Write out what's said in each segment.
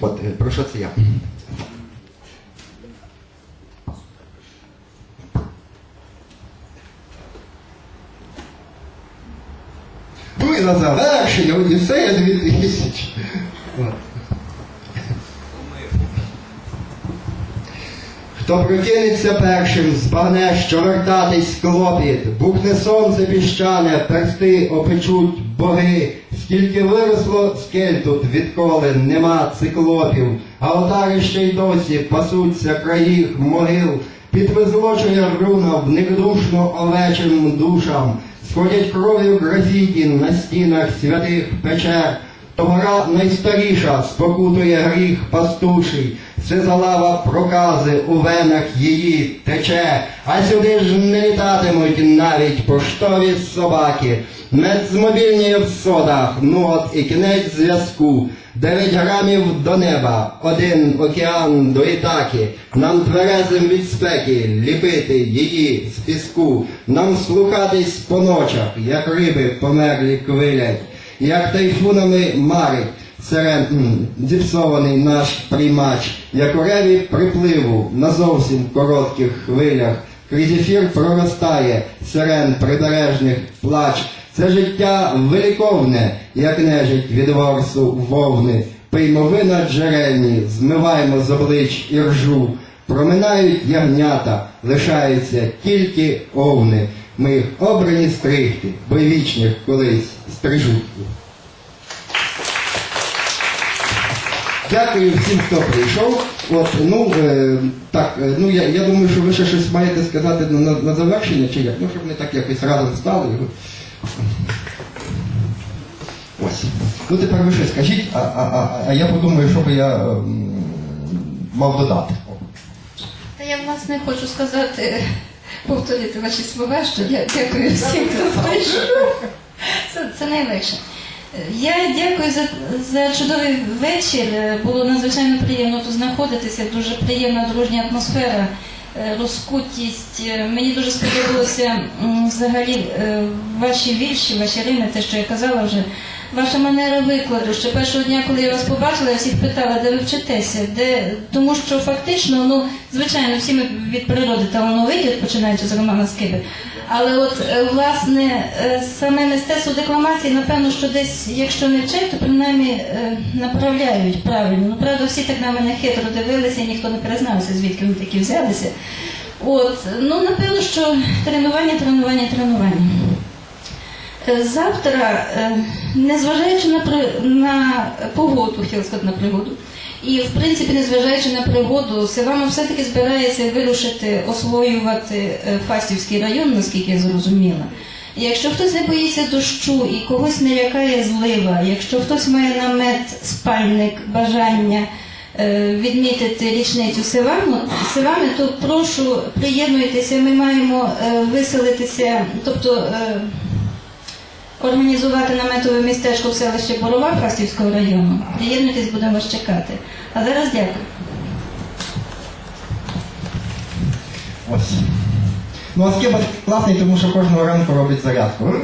От е, про що це я? І на завершення Одіссея 2000. От. Хто прокинеться першим, збагне, що вертатись клопіт, бухне сонце піщане, персти опечуть боги, скільки виросло скель тут, відколи нема циклопів, а отари ще й досі пасуться країх могил, підвизлочує руна в некдушно овечим душам, сходять кров'ю графіті на стінах святих печер, то гора найстаріша спокутує гріх пастуший, це залава прокази у венах її тече, а сюди ж не літатимуть навіть поштові собаки. Мед змобільніє в содах, ну от і кінець зв'язку. Дев'ять грамів до неба, один океан до Ітаки, нам тверезим від спеки ліпити її з піску, нам слухатись по ночах, як риби померлі квилять як тайфунами марить сирен м, зіпсований наш приймач, як у реві припливу на зовсім коротких хвилях. Крізь ефір проростає сирен прибережних плач. Це життя великовне, як нежить від ворсу вовни. Пиймо вина джерельні, змиваємо з облич і ржу. Проминають ягнята, лишаються тільки овни. Ми обрані стригти, бо вічних колись стрижуть. Дякую всім, хто прийшов. От, ну, е, так, е, ну, я, я думаю, що ви ще щось маєте сказати на, на завершення, чи як? Ну, щоб ми так якось разом стали. Ось. Ну тепер ви щось скажіть, а, а, а, а я подумаю, що би я ем, мав додати. Та я власне хочу сказати, повторити ваші слова, що я дякую всім, хто прийшов. Це, це найлегше. Я дякую за, за чудовий вечір. Було надзвичайно приємно тут знаходитися, дуже приємна дружня атмосфера, е, розкутість. Е, Мені дуже сподобалося взагалі е, ваші вірші, ваші рими, те, що я казала вже. Ваша манера викладу. Ще першого дня, коли я вас побачила, я всіх питала, де ви вчитеся, де тому що фактично, ну звичайно, всі ми від природи талановиті, починаючи з Романа Скиби. Але от е, власне е, саме мистецтво декламації, напевно, що десь, якщо не вчать, то принаймні е, направляють правильно. Ну правда, всі так на мене хитро дивилися, і ніхто не признався, звідки вони такі взялися. От, ну напевно, що тренування, тренування, тренування. Е, Завтра, е, незважаючи на, на погоду, хотіла сказати на пригоду, і в принципі, незважаючи на пригоду, Севама все-таки збирається вирушити, освоювати е, Фастівський район, наскільки я зрозуміла. Якщо хтось не боїться дощу і когось не лякає злива, якщо хтось має намет, спальник, бажання відмітити річницю Севами, то прошу приєднуйтеся, ми маємо виселитися, тобто організувати наметове містечко в селищі Борова Фастівського району. Приєднуйтесь, будемо вас чекати. А зараз дякую. Ось. Ну, а скиба класний, тому що кожного ранку робить зарядку.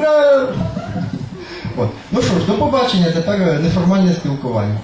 От. Ну що ж, до побачення, тепер е, неформальне спілкування.